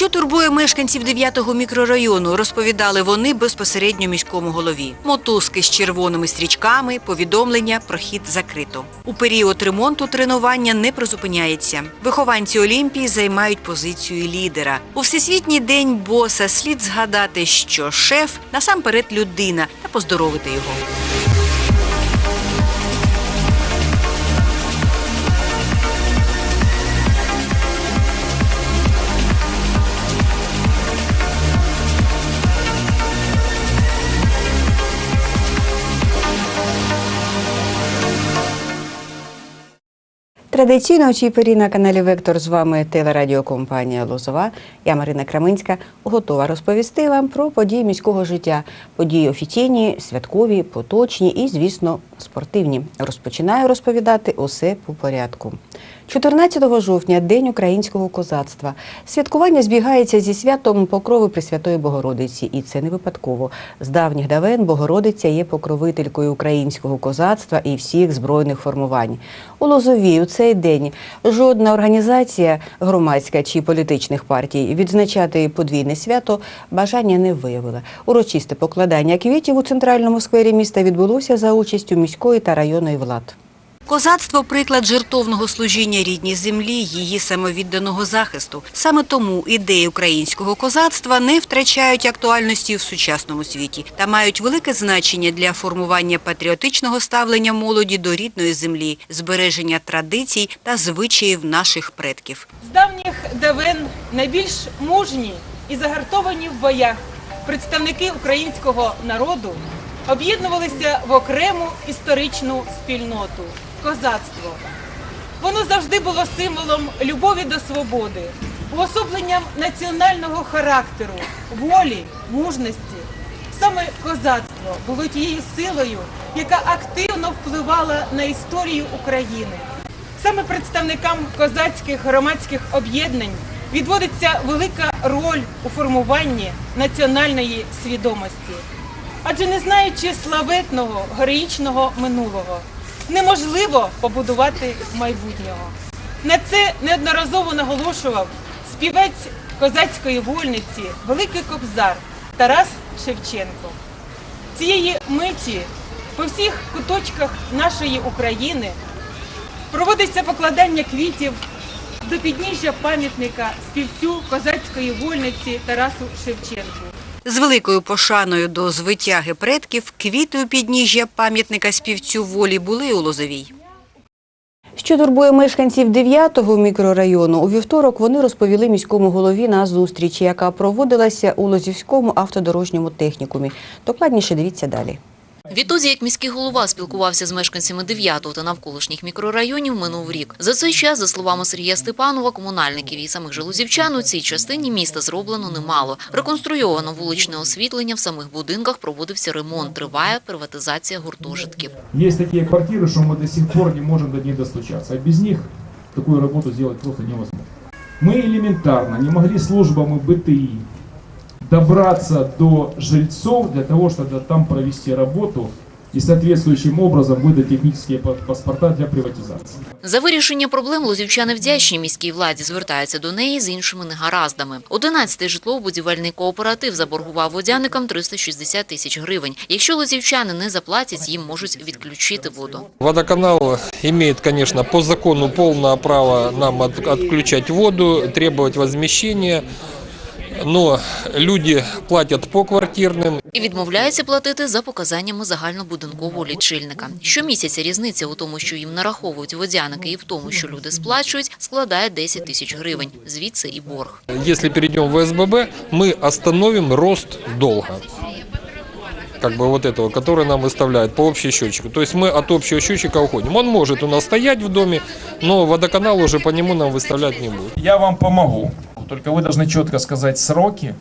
Що турбує мешканців 9-го мікрорайону, розповідали вони безпосередньо міському голові. Мотузки з червоними стрічками, повідомлення про хід закрито. У період ремонту тренування не призупиняється. Вихованці Олімпії займають позицію лідера. У всесвітній день боса слід згадати, що шеф насамперед людина та поздоровити його. Традиційно у цій порі на каналі Вектор з вами телерадіокомпанія Лозова. Я Марина Краминська готова розповісти вам про події міського життя. Події офіційні, святкові, поточні і, звісно, спортивні. Розпочинаю розповідати усе по порядку. 14 жовтня День українського козацтва. Святкування збігається зі святом Покрови Пресвятої Богородиці, і це не випадково. З давніх давен Богородиця є покровителькою українського козацтва і всіх збройних формувань. У Лозові у цей день жодна організація, громадська чи політичних партій відзначати подвійне свято бажання не виявила. Урочисте покладання квітів у центральному сквері міста відбулося за участю міської та районної влад. Козацтво приклад жертовного служіння рідній землі, її самовідданого захисту. Саме тому ідеї українського козацтва не втрачають актуальності в сучасному світі та мають велике значення для формування патріотичного ставлення молоді до рідної землі, збереження традицій та звичаїв наших предків. З давніх давен найбільш мужні і загартовані в боях представники українського народу об'єднувалися в окрему історичну спільноту козацтво. Воно завжди було символом любові до свободи, уособленням національного характеру, волі, мужності. Саме козацтво було тією силою, яка активно впливала на історію України. Саме представникам козацьких громадських об'єднань відводиться велика роль у формуванні національної свідомості. Адже не знаючи славетного героїчного минулого, неможливо побудувати майбутнього. На це неодноразово наголошував співець козацької вольниці, великий кобзар Тарас Шевченко. Цієї миті по всіх куточках нашої України проводиться покладання квітів до підніжжя пам'ятника співцю козацької вольниці Тарасу Шевченку. З великою пошаною до звитяги предків квіти у підніжжя пам'ятника співцю волі були у Лозовій. Що турбує мешканців 9-го мікрорайону, у вівторок вони розповіли міському голові на зустрічі, яка проводилася у Лозівському автодорожньому технікумі. Докладніше дивіться далі. Відтоді, як міський голова спілкувався з мешканцями 9-го та навколишніх мікрорайонів, минув рік. За цей час, за словами Сергія Степанова, комунальників і самих жилузівчан у цій частині міста зроблено немало. Реконструйовано вуличне освітлення, в самих будинках проводився ремонт, триває приватизація гуртожитків. Есть такие квартиры, что мы до сих пор не можем до них достучаться. А без них такую работу сделать просто невозможно. Мы элементарно не могли службами БТИ добраться до жильцов для того, чтобы там провести работу и соответствующим образом выдать технические па- паспорта для приватизации. За вирішення проблем лозівчани вдячні міській владі звертаються до неї з іншими негараздами. 11-й житлово-будівельний кооператив заборгував водяникам 360 тисяч гривень. Якщо лозівчани не заплатять, їм можуть відключити воду. Водоканал имеет, конечно, по закону полное право нам отключать воду, требовать возмещения, но люди платять по квартирним. І відмовляються платити за показаннями загальнобудинкового лічильника. Щомісяця різниця у тому, що їм нараховують водяники, і в тому, що люди сплачують, складає 10 тисяч гривень. Звідси і борг. Якщо перейдемо в СББ, ми остановимо рост долга Как бы вот этого, который нам выставляют по общему счетчику. То есть мы от общего счетчика уходим. Он может у нас стоять в доме, но водоканал уже по нему нам выставлять не будет. Я вам помогу. Только вы должны четко сказать сроки,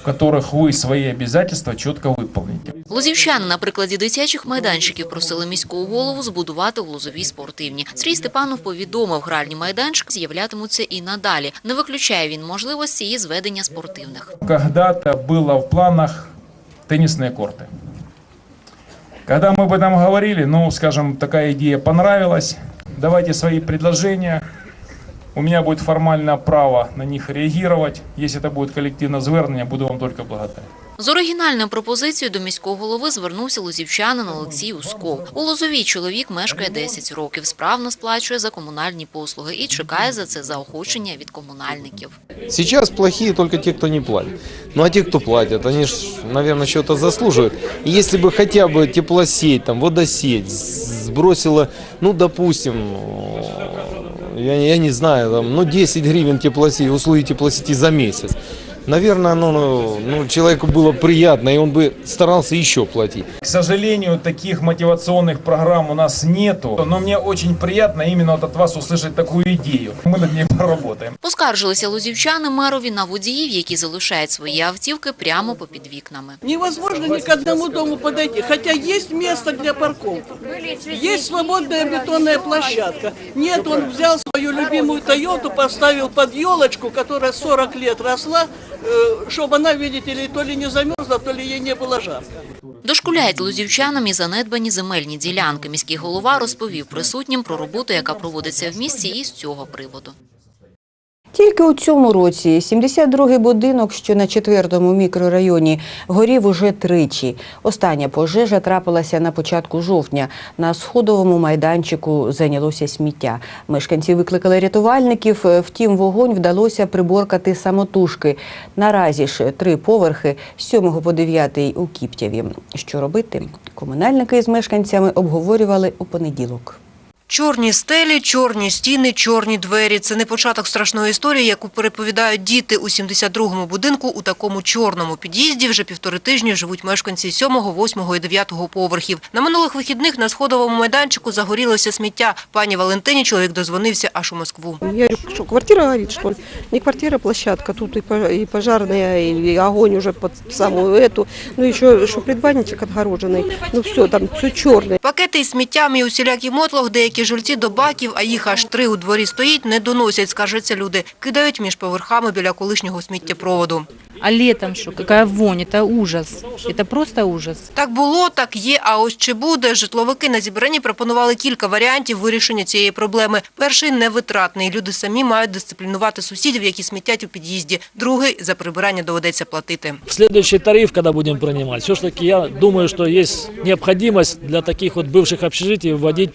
в которых вы свои обязательства четко выполните. Лозівчани на прикладі дитячих майданчиків просили міського голову збудувати у Лозовій спортивні. Сергій Степанов повідомив, гральні майданчики з'являтимуться і надалі. Не виключає він можливості і зведення спортивних. Когда-то было в планах теннисные корты. Когда мы об этом говорили, ну, скажем, такая идея понравилась. Давайте свои предложения. у меня будет формальное право на них реагировать. Если это будет коллективное звернення, буду вам только благодарен. З оригінальною пропозицією до міського голови звернувся лозівчанин Олексій Усков. У Лозовій чоловік мешкає 10 років, справно сплачує за комунальні послуги і чекає за це заохочення від комунальників. Сейчас плохие только те, кто не платит. Ну а те, кто платят, они же, наверное, что-то заслуживают. И если бы хотя бы теплосеть, там, водосеть с- сбросила, ну, допустим, э, я, я не знаю, там, ну, 10 гривен теплосети, услуги теплосети за месяц. Наверное, ну, ну, ну, человеку было приятно, и он бы старался еще платить. К сожалению, таких мотивационных программ у нас нету, но мне очень приятно именно вот от вас услышать такую идею. Мы над ней поработаем. Поскаржилися лозівчани мерові на водіїв, які залишають свої автівки прямо попід вікнами. Невозможно ни к одному дому подойти, хотя есть место для парковки. Есть свободная бетонная площадка. Нет, он взял свою любимую Тойоту, поставил под елочку, которая 40 лет росла, чтобы вона, видите то ли не замерзла, то ли їй не було жарко. Дошкуляють лузівчанам і занедбані земельні ділянки. Міський голова розповів присутнім про роботу, яка проводиться в місті, і з цього приводу. Тільки у цьому році 72-й будинок, що на четвертому мікрорайоні, горів уже тричі. Остання пожежа трапилася на початку жовтня. На сходовому майданчику зайнялося сміття. Мешканці викликали рятувальників, втім вогонь вдалося приборкати самотужки. Наразі ж три поверхи з 7 по 9 у Кіптяві. Що робити? Комунальники з мешканцями обговорювали у понеділок. Чорні стелі, чорні стіни, чорні двері. Це не початок страшної історії, яку переповідають діти у 72-му будинку. У такому чорному під'їзді вже півтори тижні живуть мешканці 7-го, 8-го і 9-го поверхів. На минулих вихідних на сходовому майданчику загорілося сміття. Пані Валентині чоловік дозвонився аж у Москву. Я говорю, что квартира горит, что ли? Не квартира, а площадка. Тут и пож- и пожарная, и огонь уже под самую эту. Ну, еще, что предбанничек отгороженный. Ну, все, там все черное. Пакети із сміттям і усілякий мотлох, деякі жильці до баків, а їх аж три у дворі стоїть, не доносять, скаржаться люди. Кидають між поверхами біля колишнього сміттєпроводу. А летом что? Какая вонь, это ужас. Это просто ужас. Так було, так є, а ось чи буде? Житловики на зібранні пропонували кілька варіантів вирішення цієї проблеми. Перший – невитратний. Люди самі мають дисциплінувати сусідів, які смітять у під'їзді. Другий – за прибирання доведеться платити. Следующий тариф, когда будем принимать, все-таки я думаю, что есть необходимость для таких вот бывших общежитий вводить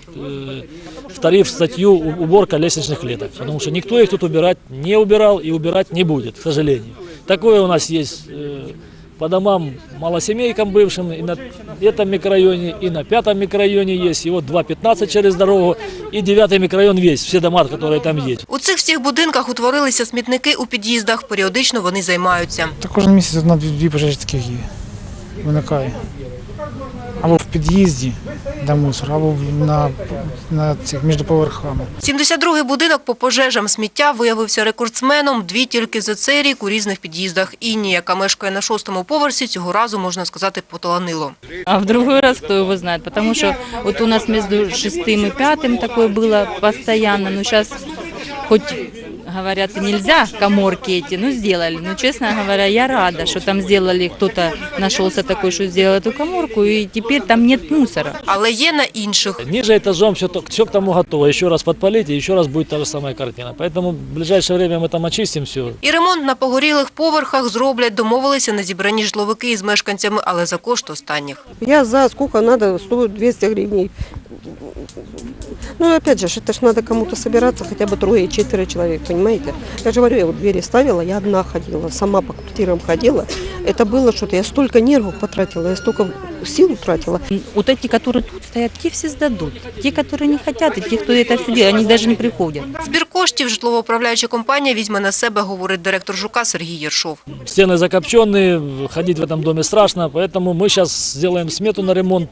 э, в тариф статью у- уборка лестничных клеток. Потому что никто их тут убирать не убирал и убирать не будет, к сожалению. Такое у нас есть э, по домам малосемейкам бывшим, и на этом микрорайоне, и на пятом микрорайоне есть, и вот 2.15 через дорогу, и девятый микрорайон весь, все дома, которые там есть. У цих всіх будинках утворилися смітники у під'їздах. Періодично вони займаються. Та кожен місяць одна дві, дві пожежі таких є. Виникає. Або в під'їзді, де мусор, або в- на, на цих між поверхами. 72-й будинок по пожежам сміття виявився рекордсменом. Дві тільки за цей рік у різних під'їздах. Інні, яка мешкає на шостому поверсі, цього разу, можна сказати, поталанило. А в другой раз кто его знает, потому что вот у нас между шестым и пятым такое было постоянно, но сейчас хоть говорят, нельзя коморки эти, ну сделали. Но, честно говоря, я рада, что там сделали, кто-то нашелся такой, что сделал эту коморку, и теперь там нет мусора. Але є на інших. Ниже этажом все, все к тому готово. Еще раз подпалить, и еще раз будет та же самая картина. Поэтому в ближайшее время мы там очистим все. І ремонт на погорілих поверхах зроблять, домовилися на зібранні житловики із мешканцями, але за кошт останніх. Я за сколько надо, 100-200 гривен. Ну, опять же, это ж надо кому-то собираться, хотя бы трое-четыре человек, понимаете? Я же говорю, я вот двери ставила, я одна ходила, сама по квартирам ходила. Это было что-то, я столько нервов потратила, я столько сил утратила. Вот эти, которые тут стоят, те все сдадут. Те, которые не хотят, и те, кто это все делает, они даже не приходят. Збір коштів житлово-управляюча компанія візьме на себе, говорить директор ЖУКа Сергій Єршов. Стены закопченные, ходить в этом доме страшно, поэтому мы сейчас сделаем смету на ремонт,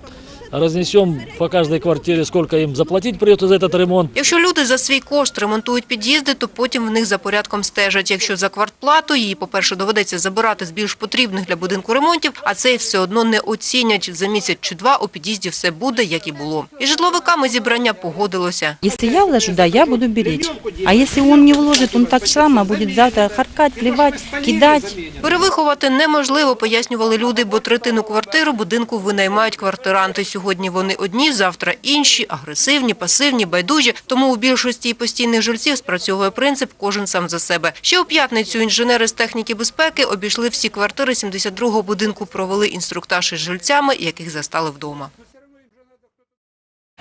Разнесем по каждой квартире, сколько им заплатить придется за этот ремонт. Якщо люди за свій кошт ремонтують під'їзди, то потім в них за порядком стежать. Якщо за квартплату, її, по-перше, доведеться забирати з більш потрібних для будинку ремонтів, а цей все одно не оцінять. За місяць чи два у під'їзді все буде, як і було. І житловиками зібрання погодилося. Если я вложу, да, я буду беречь. А если он не вложит, он так само будет завтра харкать, плевать, кидать. Перевиховати неможливо, пояснювали люди, бо третину квартиру будинку винаймають квартиранти. Сьогодні Сьогодні вони одні, завтра інші, агресивні, пасивні, байдужі. Тому у більшості постійних жильців спрацьовує принцип «кожен сам за себе». Ще у п'ятницю інженери з техніки безпеки обійшли всі квартири 72-го будинку, провели інструктаж із жильцями, яких застали вдома.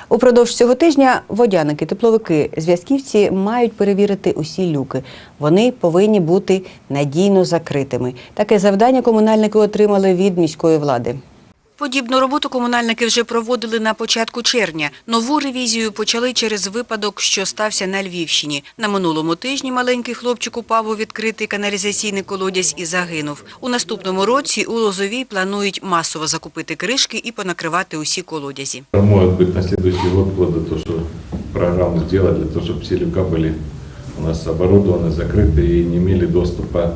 Упродовж цього тижня водяники, тепловики, зв'язківці мають перевірити усі люки. Вони повинні бути надійно закритими. Таке завдання комунальники отримали від міської влади. Подібну роботу комунальники вже проводили на початку червня. Нову ревізію почали через випадок, що стався на Львівщині. На минулому тижні маленький хлопчик упав у відкритий каналізаційний колодязь і загинув. У наступному році у Лозовій планують масово закупити кришки і понакривати усі колодязі. Может быть, на следующий год вплоть до того, что программу сделать для того, чтобы все люка были у нас оборудованы, закрыты и не имели доступа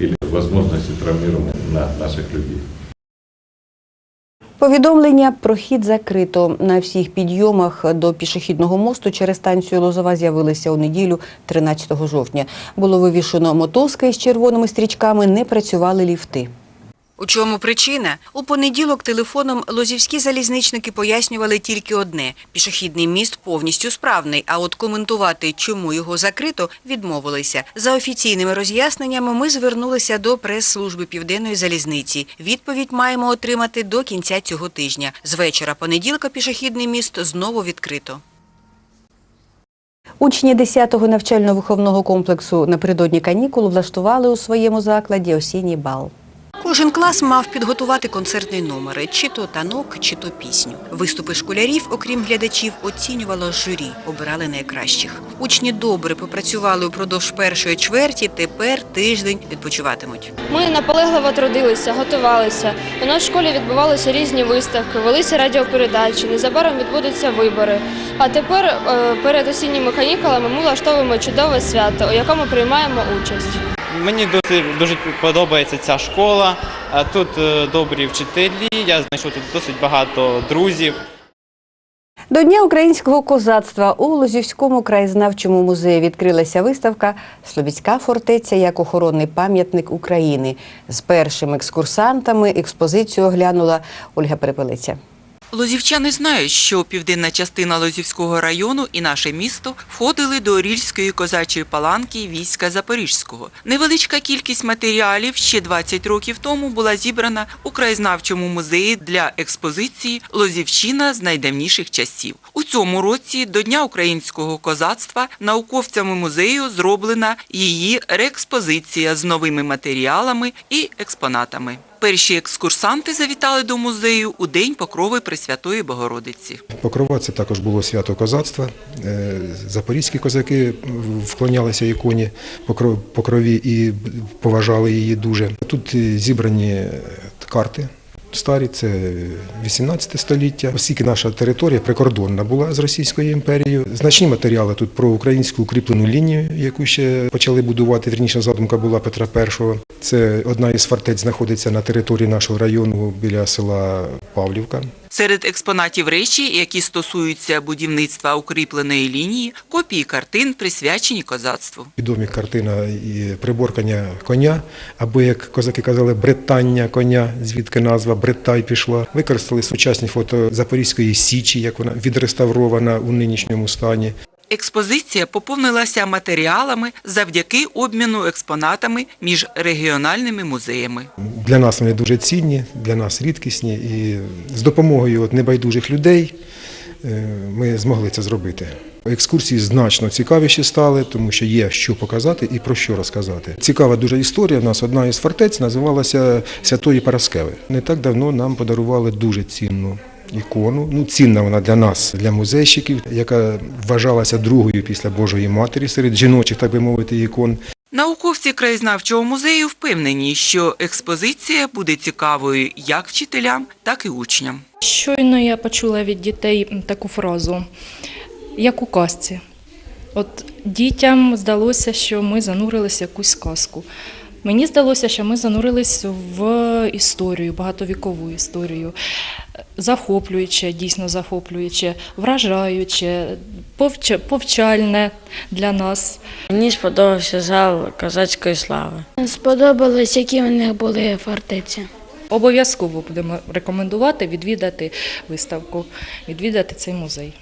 или возможности травмирования на наших людей. Повідомлення про хід закрито. На всіх підйомах до пішохідного мосту через станцію Лозова з'явилися у неділю 13 жовтня. Було вивішено мотузки з червоними стрічками, не працювали ліфти. У чому причина? У понеділок телефоном лозівські залізничники пояснювали тільки одне – пішохідний міст повністю справний, а от коментувати, чому його закрито, відмовилися. За офіційними роз'ясненнями ми звернулися до прес-служби Південної залізниці. Відповідь маємо отримати до кінця цього тижня. З вечора понеділка пішохідний міст знову відкрито. Учні 10-го навчально-виховного комплексу напередодні канікул влаштували у своєму закладі осінній бал. Кожен клас мав підготувати концертний номер, чи то танок, чи то пісню. Виступи школярів, окрім глядачів, оцінювало журі, обирали найкращих. Учні добре попрацювали упродовж першої чверті, тепер тиждень відпочиватимуть. Ми наполегливо трудилися, готувалися. У нас в школі відбувалися різні виставки, велися радіопередачі, незабаром відбудуться вибори. А тепер е, перед осінніми канікулами ми влаштовуємо чудове свято, у якому приймаємо участь. Мені дуже, дуже подобається ця школа. Е, Тут е, добрі вчителі. Я знайшов тут досить багато друзів. До Дня українського козацтва у Лозівському краєзнавчому музеї відкрилася виставка Слобідська фортеця як охоронний пам'ятник України. З першими екскурсантами експозицію оглянула Ольга Перепелиця. Лозівчани знають, що південна частина Лозівського району і наше місто входили до Орільської козачої паланки війська Запорізького. Невеличка кількість матеріалів ще 20 років тому була зібрана у краєзнавчому музеї для експозиції Лозівщина з найдавніших часів. У цьому році до Дня українського козацтва науковцями музею зроблена її реекспозиція з новими матеріалами і експонатами. Перші екскурсанти завітали до музею у день покрови Пресвятої Богородиці. Покрова це також було свято козацтва. Е, Запорізькі козаки вклонялися іконі покро- покрові і поважали її дуже. Тут е, зібрані карти. Старі, це 18 століття. Оскільки наша територія прикордонна була з Російською імперією. Значні матеріали тут про українську укріплену лінію, яку ще почали будувати. Вірніше задумка була Петра І. Це одна із фортець знаходиться на території нашого району біля села Павлівка. Серед експонатів речі, які стосуються будівництва укріпленої лінії, копії картин, присвячені козацтву. Відомі картина і приборкання коня, або як козаки казали, британня коня, звідки назва Бритай пішла. Використали сучасні фото Запорізької січі, як вона відреставрована у нинішньому стані. Експозиція поповнилася матеріалами завдяки обміну експонатами між регіональними музеями. Для нас вони дуже цінні, для нас рідкісні, і з допомогою от небайдужих людей е, ми змогли це зробити. Екскурсії значно цікавіші стали, тому що є що показати і про що розказати. Цікава дуже історія. У нас одна із фортець називалася Святої Параскеви. Не так давно нам подарували дуже цінну ікону. Ну, цінна вона для нас, для музейщиків, яка вважалася другою після Божої Матері серед жіночих, так би мовити, ікон. Науковці краєзнавчого музею впевнені, що експозиція буде цікавою як вчителям, так і учням. Щойно я почула від дітей таку фразу, як у казці. От дітям здалося, що ми занурилися в якусь сказку. Мені здалося, що ми занурились в історію, багатовікову історію. Захоплююче, дійсно захоплююче, вражаюче, повча- повчальне для нас. Мені сподобався зал козацької слави. Сподобалось, які у них були фортеці. Обов'язково будемо рекомендувати відвідати виставку, відвідати цей музей.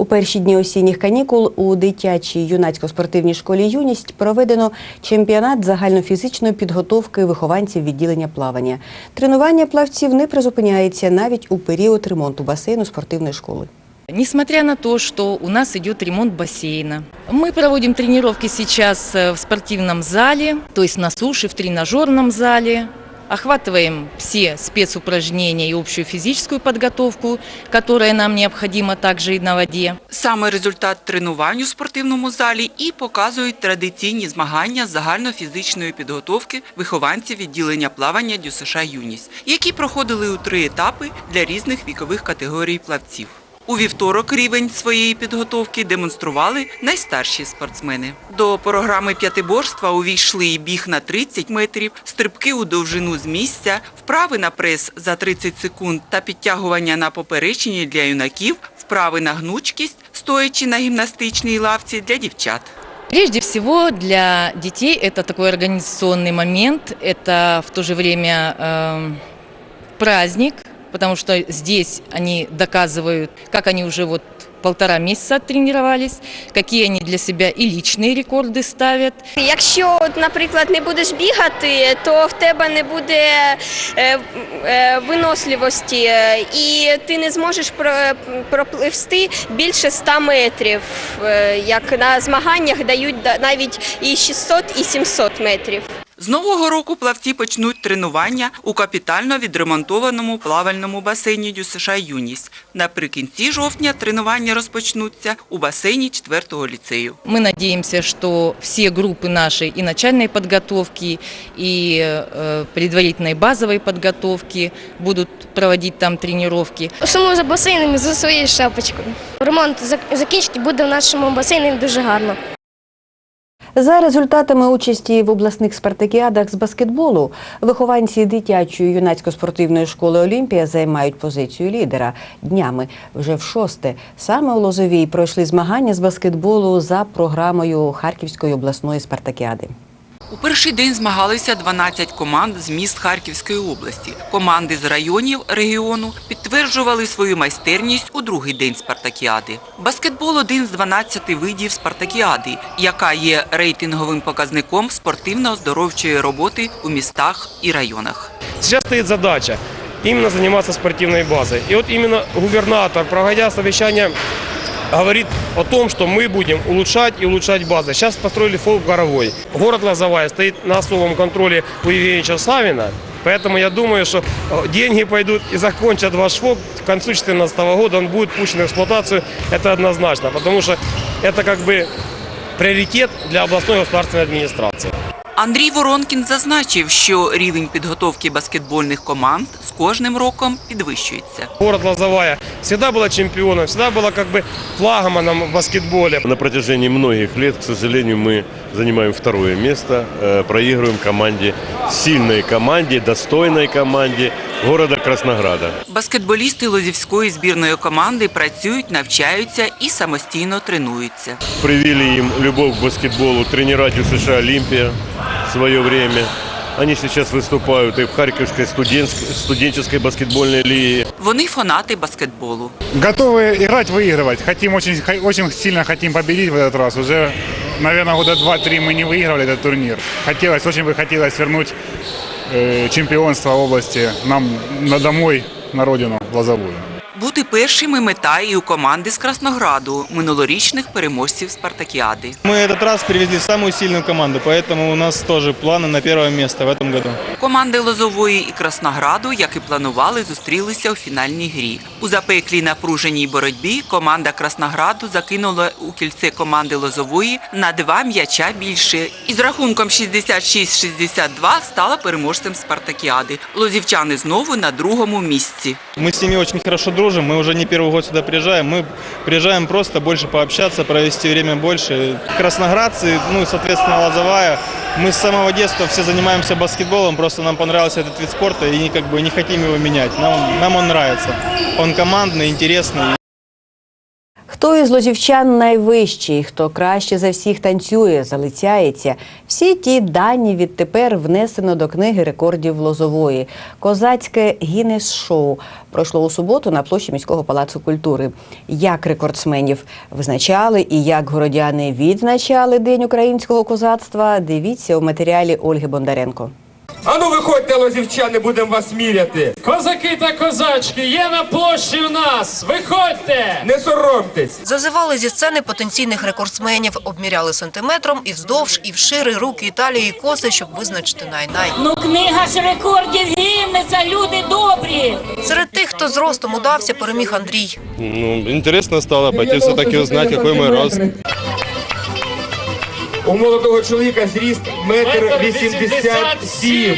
У перші дні осінніх канікул у дитячій юнацько-спортивній школі Юність проведено чемпіонат загальнофізичної підготовки вихованців відділення плавання. Тренування плавців не призупиняється навіть у період ремонту басейну спортивної школи. Несмотря на то, что у нас идет ремонт бассейна. Мы проводим тренировки сейчас в спортивном зале, то есть на суше, в тренажерном зале. Охватываем все спецупражнения и общую физическую подготовку, которая нам необходима также и на воде. Саме результат тренувань у спортивному залі і показують традиційні змагання загальнофізичної підготовки вихованців відділення плавання ДЮСШ «Юність», які проходили у три етапи для різних вікових категорій плавців. У вівторок рівень своєї підготовки демонстрували найстарші спортсмени. До програми п'ятиборства увійшли і біг на 30 метрів, стрибки у довжину з місця, вправи на прес за 30 секунд та підтягування на поперечині для юнаків, вправи на гнучкість, стоячи на гімнастичній лавці для дівчат. Прежде всего для детей это такой организационный момент, это в то же время э, праздник, потому что здесь они доказывают, как они уже вот полтора месяца тренировались, какие они для себя и личные рекорды ставят. Якщо, от, наприклад, не будеш бігати, то в тебе не буде е, е, виносливості, е, і ти не зможеш про- пропливсти більше 100 метрів, е, як на змаганнях дають да- навіть і 600, і 700 метрів. З нового року плавці почнуть тренування у капітально відремонтованому плавальному басейні ДЮСШ «Юність». Наприкінці жовтня тренування розпочнуться у басейні 4-го ліцею. Мы надеемся, что все группы нашей и начальной подготовки, и э, предварительной базовой подготовки будут проводить там тренировки. Сумую за басейном і за своєю шапочкою. Ремонт закінчити буде в нашому басейні дуже гарно. За результатами участі в обласних спартакіадах з баскетболу вихованці дитячої юнацько-спортивної школи Олімпія займають позицію лідера. Днями вже в шосте саме у Лозовій пройшли змагання з баскетболу за програмою Харківської обласної спартакіади. У перший день змагалися 12 команд з міст Харківської області. Команди з районів регіону підтверджували свою майстерність у другий день спартакіади. Баскетбол один з 12 видів спартакіади, яка є рейтинговим показником спортивно-оздоровчої роботи у містах і районах. Сейчас стоит задача именно заниматься спортивной базой. И вот именно губернатор, проводя совещание, говорит о том, что мы будем улучшать и улучшать базы. Сейчас построили ФОП «Горовой». Город Лозовая стоит на особом контроле у Евгеньевича Савина. Поэтому я думаю, что э, деньги пойдут и закончат ваш ФОП. К концу 2014 года он будет пущен в эксплуатацию. Это однозначно, потому что это как бы приоритет для областной государственной администрации. Андрій Воронкін зазначив, що рівень підготовки баскетбольних команд з кожним роком підвищується. Город Лозовая всегда была чемпионом, всегда была как бы флагманом в баскетболе. На протяжении многих лет, к сожалению, мы занимаем второе место, э, проигрываем команде, сильной команде, достойной команде города Краснограда. Баскетболісти Лозівської збірної команди працюють, навчаються і самостійно тренуються. Привили им любовь к баскетболу тренера США «Олимпия» в свое время. Они сейчас выступают и в Харьковской студентской, студенческой баскетбольной лиге. Вони фанати баскетболу. Готовы играть, выигрывать. Хотим очень, хо- очень сильно хотим победить в этот раз. Уже, наверное, года два-три мы не выигрывали этот турнир. Хотелось, очень бы хотелось вернуть э, області нам на домой, на родину, в Лозовую Бути першими мета і у команди з Краснограду, минулорічних переможців Спартакіади. Мы этот раз привезли самую сильную команду, поэтому у нас тоже планы на первое место в этом году. Команди Лозової і Краснограду, як і планували, зустрілися у фінальній грі. У запеклій напруженій боротьбі команда Краснограду закинула у кільце команди Лозової на два м'яча більше. І з рахунком 66-62 стала переможцем Спартакіади. Лозівчани знову на другому місці. Мы с ними очень хорошо дружим, мы Уже не первый год сюда приезжаем. Мы приезжаем просто больше пообщаться, провести время больше. Красноградцы, ну и, соответственно, Лозовая. Мы с самого детства все занимаемся баскетболом, просто нам понравился этот вид спорта и как бы не хотим его менять. Нам, нам он нравится. Он командный, интересный. Хто із лозівчан найвищий, хто краще за всіх танцює, залицяється. Всі ті дані відтепер внесено до книги рекордів Лозової. Козацьке Гіннес-шоу пройшло у суботу на площі міського палацу культури. Як рекордсменів визначали і як городяни відзначали День українського козацтва, дивіться у матеріалі Ольги Бондаренко. Ану, виходьте, лозівчани, будемо вас міряти. Козаки та козачки є на площі в нас. Виходьте! Не соромтесь. Зазивали зі сцени потенційних рекордсменів, обміряли сантиметром і вздовж, і вшири руки, і талії, і коси, щоб визначити най-най. Ну, книга ж рекордів Гіннеса, люди добрі. Серед тих, хто з ростом удався, переміг Андрій. Ну, интересно стало пойти все-таки узнать, какой мой рост. У молодого чоловіка зріст метр вісімдесят сім.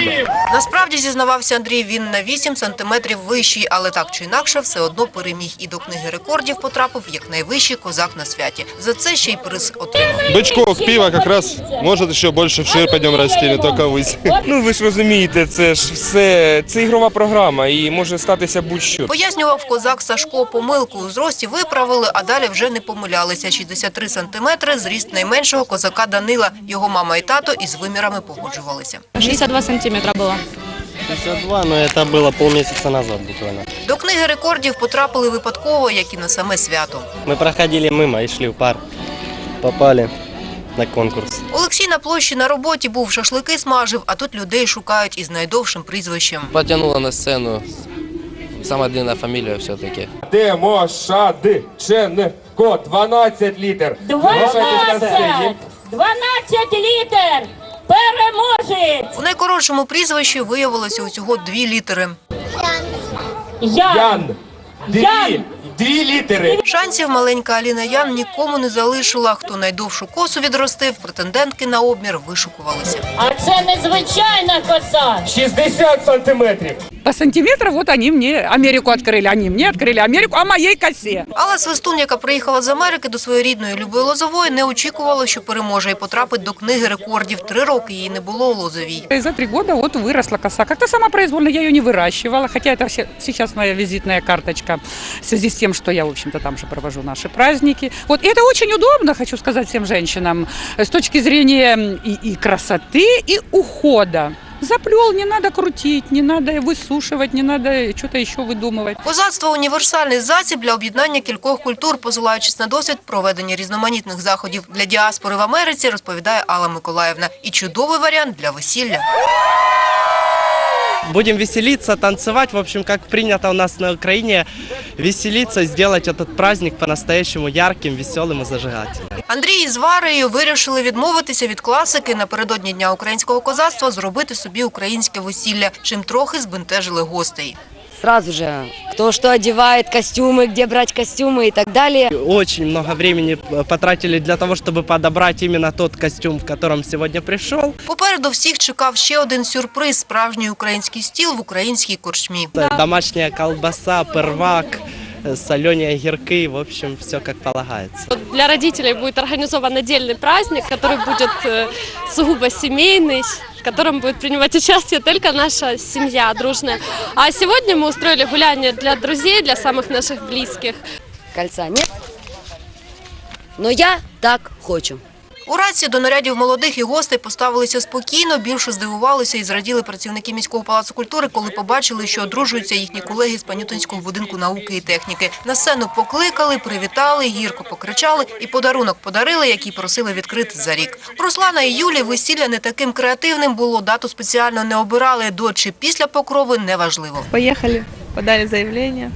Насправді зізнавався Андрій, він на 8 сантиметрів вищий, але так чи інакше все одно переміг і до книги рекордів потрапив як найвищий козак на святі. За це ще й приз отримав. Бычков, пиво как раз может еще больше вширь пойдем расти, не только ввысь. Ну ви ж розумієте, це ж все це ігрова програма і може статися будь-що. Пояснював козак Сашко помилку у зрості виправили, а далі вже не помилялися. 63 сантиметри, зріст найменшого козака Данила. Його мама і тато із вимірами погоджувалися. 62 сантиметра было. 52, но это было полмесяца назад буквально. До книги рекордів потрапили випадково, як і на саме свято. Мы проходили мимо и шли в парк. Попали на конкурс. Олексій на площі на роботі був, шашлики смажив, а тут людей шукають із найдовшим прізвищем. Потянула на сцену. Самая длинная фамилия все-таки. Демошадченко, 12 літр. Залишайтесь на 12! Сцені. 12 літер! Переможець! У найкоротшому прізвищі виявилося усього дві літери. Ян! Ян. Дві, Ян. дві літери. Шансів маленька Аліна Ян нікому не залишила. Хто найдовшу косу відростив, претендентки на обмір вишукувалися. А це незвичайна коса! 60 сантиметрів. По сантиметру вот они мне Америку открыли, они мне открыли Америку, а моей косе. Але Свистун, яка приїхала з Америки до своєї рідної Любої Лозової, не очікувала, що переможе і потрапить до книги рекордів. Три роки її не було у Лозовій. И за три года вот выросла коса. Как-то сама произвольно, я ее не выращивала, хотя это все- сейчас моя визитная карточка в связи с тем, что я, в общем-то, там же провожу наши праздники. Вот и это очень удобно, хочу сказать всем женщинам, с точки зрения м, и, и красоты, и ухода. Заплел, не надо крутить, не надо высушивать, не надо что-то еще выдумывать. Козацтво – універсальний засіб для об'єднання кількох культур, посилаючись на досвід проведення різноманітних заходів для діаспори в Америці, розповідає Алла Миколаївна. І чудовий варіант для весілля. Будем веселиться, танцевать, в общем, как принято у нас на Украине, веселиться, сделать этот праздник по-настоящему ярким, веселым и зажигательным. Андрій із Варею вирішили відмовитися від класики напередодні Дня українського козацтва, зробити собі українське весілля, чим трохи збентежили гостей. Сразу же, кто что одевает, костюмы, где брать костюмы и так далее. Очень много времени потратили для того, чтобы подобрать именно тот костюм, в котором сегодня пришел. Попереду всіх чекав ще один сюрприз – справжній український стіл в українській корчмі. Домашняя колбаса, первак, соленые огірки, в общем, все как полагается. Для родителей будет организован отдельный праздник, который будет э, сугубо семейный, в котором будет принимать участие только наша семья дружная. А сегодня мы устроили гуляние для друзей, для самых наших близких. Кольца нет, но я так хочу. У рації до нарядів молодих і гостей поставилися спокійно, більше здивувалися і зраділи працівники міського палацу культури, коли побачили, що одружуються їхні колеги з Панютинського будинку науки і техніки. На сцену покликали, привітали, гірко покричали і подарунок подарили, який просили відкрити за рік. Руслана і Юлі весілля не таким креативним було, дату спеціально не обирали, до чи після покрови неважливо. Поехали, подали заявление.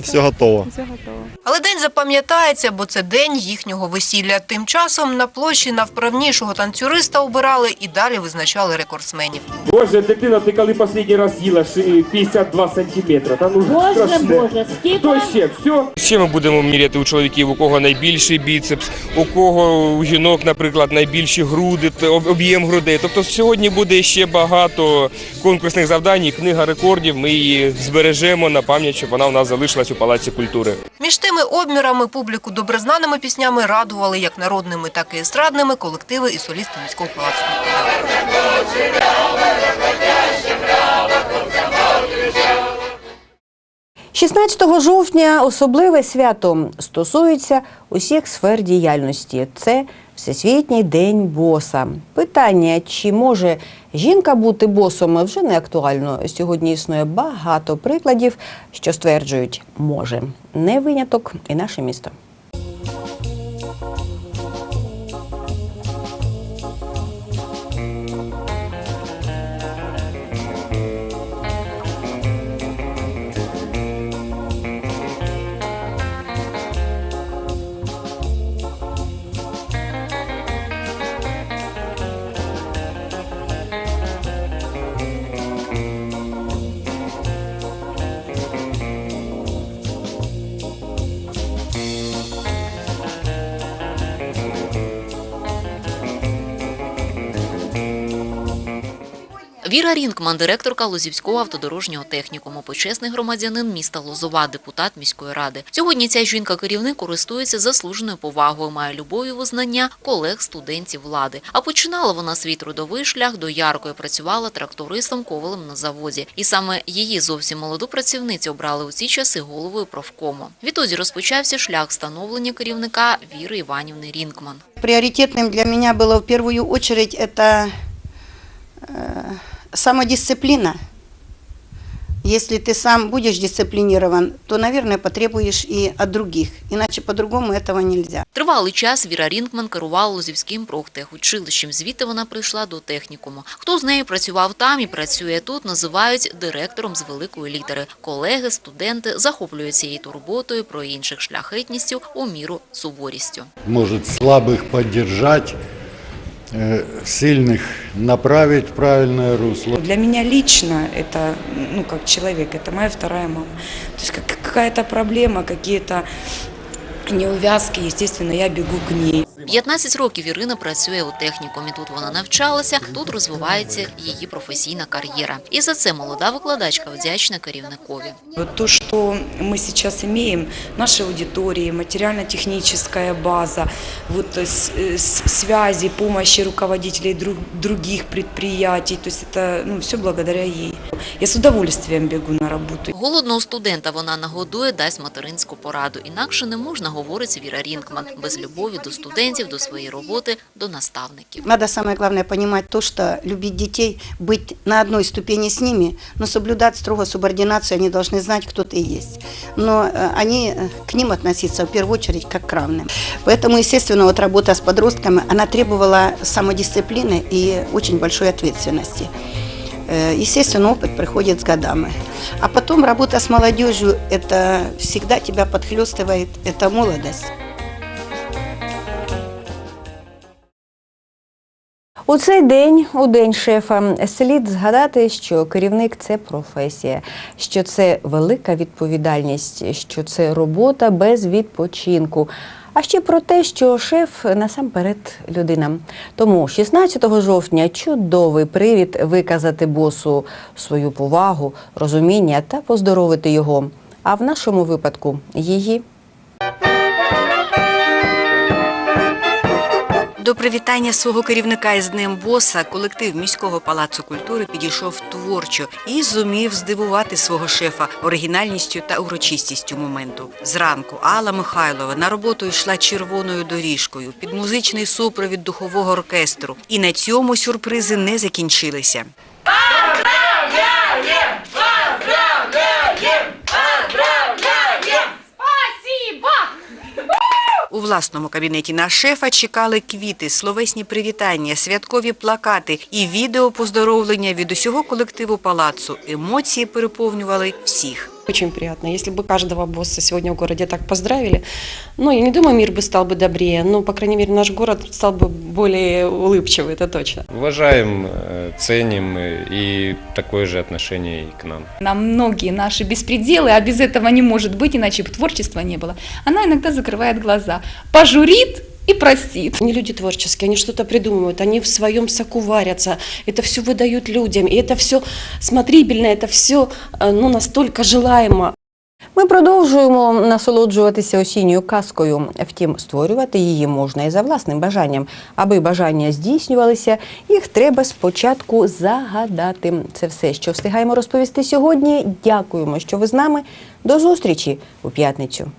Все готово. Все готово. Але день запам'ятається, бо це день їхнього весілля. Тим часом на площі навправнішого танцюриста обирали і далі визначали рекордсменів. Боже, дитина, ти коли останній раз їла 52 сантиметри? Та ну Боже, страшне. Боже, скільки? Хто ще? Все? Ще ми будемо міряти у чоловіків, у кого найбільший біцепс, у кого у жінок, наприклад, найбільші груди, об'єм грудей. Тобто сьогодні буде ще багато конкурсних завдань, і книга рекордів. Ми її збережемо на пам'ять, щоб вона у нас залишилась у Палаці культури. Між тими обмірами публіку добрознаними піснями радували як народними, так і естрадними колективи і солісти міського палацу. 16 жовтня особливе свято стосується усіх сфер діяльності. Це Всесвітній день боса. Питання, чи може жінка бути босом, вже не актуально. Сьогодні існує багато прикладів, що стверджують, може. Не виняток і наше місто. Віра Рінкман, директорка Лозівського автодорожнього технікуму, почесний громадянин міста Лозова, депутат міської ради. Сьогодні ця жінка-керівник користується заслуженою повагою, має любов і визнання колег, студентів влади. А починала вона свій трудовий шлях до яркої, працювала трактористом ковалем на заводі. І саме її зовсім молоду працівницю обрали у ці часи головою профкому. Відтоді розпочався шлях становлення керівника Віри Іванівни Рінкман. Приоритетным для меня было в первую очередь это э, самодисциплина. Если ты сам будешь дисциплинирован, то, наверное, потребуешь и от других. Иначе по-другому этого нельзя. Тривалий час Віра Рінкман керувала Лозівським профтехучилищем. Звідти вона прийшла до технікуму. Хто з нею працював там і працює тут, називають директором з великої літери. Колеги, студенти захоплюються її турботою про інших шляхетністю у міру суворістю. может слабых поддержать, э, сильных направить в правильное русло. Для меня лично это, ну, как человек, это моя вторая мама. То есть как, какая-то проблема, какие-то неувязки, естественно, я бегу к ней. 15 років Ірина працює у технікумі. Тут вона навчалася, тут розвивається її професійна кар'єра. І за це молода викладачка вдячна керівникові. Вот то, что мы сейчас имеем, наши аудитории, материально-техническая база, вот э, с- э, с- связи, помощи руководителей друг- других предприятий, то есть это ну, все благодаря ей. Я с удовольствием бегу на работу. Голодного студента вона нагодує, дасть материнську пораду. Інакше не можна, говорить Віра Рінкман, без любові до студентів, до своєї роботи, до наставників. Надо самое главное понимать то, что любить детей, быть на одной ступени с ними, но соблюдать строго субординацию, они должны знать, кто ты есть. Но э, они э, к ним относиться в первую очередь как к равным. Поэтому, естественно, вот работа с подростками, она требовала самодисциплины и очень большой ответственности. Э, Естественно, опыт приходит с годами. А потом работа с молодежью, это всегда тебя подхлестывает, это молодость. У цей день, у день шефа, слід згадати, що керівник це професія, що це велика відповідальність, що це робота без відпочинку. А ще про те, що шеф насамперед людина. Тому 16 жовтня чудовий привід виказати босу свою повагу, розуміння та поздоровити його. А в нашому випадку її. До привітання свого керівника із Днем боса колектив міського палацу культури підійшов творчо і зумів здивувати свого шефа оригінальністю та урочистістю моменту. Зранку Алла Михайлова на роботу йшла червоною доріжкою під музичний супровід духового оркестру. І на цьому сюрпризи не закінчилися. Власному кабінеті на шефа чекали квіти, словесні привітання, святкові плакати і відео поздоровлення від усього колективу палацу. Емоції переповнювали всіх. Очень приятно. Если бы каждого босса сегодня в городе так поздравили, ну, я не думаю, мир бы стал бы добрее, но, по крайней мере, наш город стал бы более улыбчивый, это точно. Уважаем, э, ценим э, и такое же отношение и к нам. На многие наши беспределы, а без этого не может быть, иначе бы творчества не было, она иногда закрывает глаза, пожурит и простит. Они люди творческие, они что-то придумывают, они в своем соку варятся, это все выдают людям, и это все смотрибельно, это все ну, настолько желаемо. Ми продовжуємо насолоджуватися осінньою казкою. Втім, створювати її можна і за власним бажанням. Аби бажання здійснювалися, їх треба спочатку загадати. Це все, що встигаємо розповісти сьогодні. Дякуємо, що ви з нами. До зустрічі у п'ятницю.